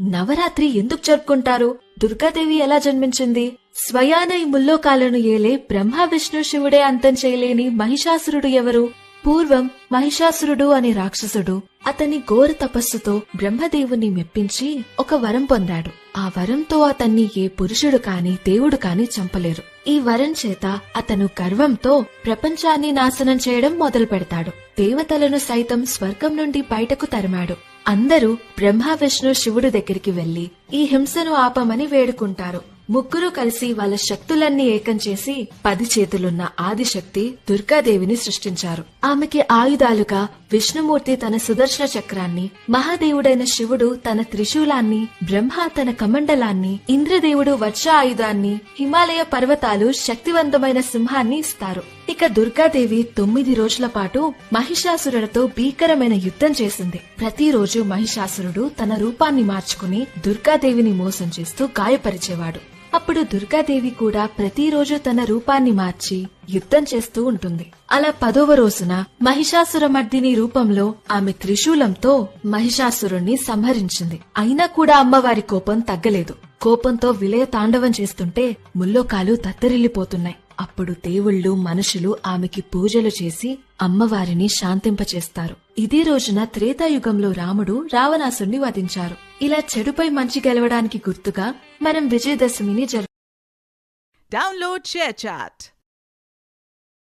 నవరాత్రి ఎందుకు జరుపుకుంటారు? దుర్గాదేవి ఎలా జన్మించింది? స్వయాన ఈ ముల్లోకాలను ఏలే బ్రహ్మ విష్ణు శివుడే అంతం చేయలేని మహిషాసురుడు ఎవరు? పూర్వం మహిషాసురుడు అనే రాక్షసుడు అతని ఘోర తపస్సుతో బ్రహ్మదేవుని మెప్పించి ఒక వరం పొందాడు. ఆ వరంతో అతన్ని ఏ పురుషుడు కాని దేవుడు కాని చంపలేరు. ఈ వరం చేత అతను గర్వంతో ప్రపంచాన్ని నాశనం చేయడం మొదలు పెడతాడు దేవతలను సైతం స్వర్గం నుండి బయటకు తరిమాడు. అందరూ బ్రహ్మ విష్ణు శివుడు దగ్గరికి వెళ్ళి ఈ హింసను ఆపమని వేడుకుంటారు. ముగ్గురు కలిసి వాళ్ళ శక్తులన్నీ ఏకం చేసి పది చేతులున్న ఆదిశక్తి దుర్గాదేవిని సృష్టించారు. ఆమెకి ఆయుధాలుగా విష్ణుమూర్తి తన సుదర్శన చక్రాన్ని మహాదేవుడైన శివుడు తన త్రిశూలాన్ని బ్రహ్మ తన కమండలాన్ని ఇంద్రదేవుడు వర్ష ఆయుధాన్ని హిమాలయ పర్వతాలు శక్తివంతమైన సింహాన్ని ఇస్తారు. ఇక దుర్గాదేవి తొమ్మిది రోజుల పాటు మహిషాసురులతో భీకరమైన యుద్ధం చేసింది. ప్రతిరోజు మహిషాసురుడు తన రూపాన్ని మార్చుకుని దుర్గాదేవిని మోసం చేస్తూ గాయపరిచేవాడు. అప్పుడు దుర్గాదేవి కూడా ప్రతిరోజు తన రూపాన్ని మార్చి యుద్ధం చేస్తూ ఉంటుంది. అలా పదవ రోజున మహిషాసురమర్దిని రూపంలో ఆమె త్రిశూలంతో మహిషాసురుణ్ణి సంహరించింది. అయినా కూడా అమ్మవారి కోపం తగ్గలేదు. కోపంతో విలయ తాండవం చేస్తుంటే ముల్లోకాలు తత్తరిల్లిపోతున్నాయి. అప్పుడు దేవుళ్ళు మనుషులు ఆమెకి పూజలు చేసి అమ్మవారిని శాంతింపచేస్తారు. ఇదే రోజున త్రేతాయుగంలో రాముడు రావణాసుని వధించారు. ఇలా చెడుపై మంచి గెలవడానికి గుర్తుగా మనం విజయదశమిని జరుపు Download చాట్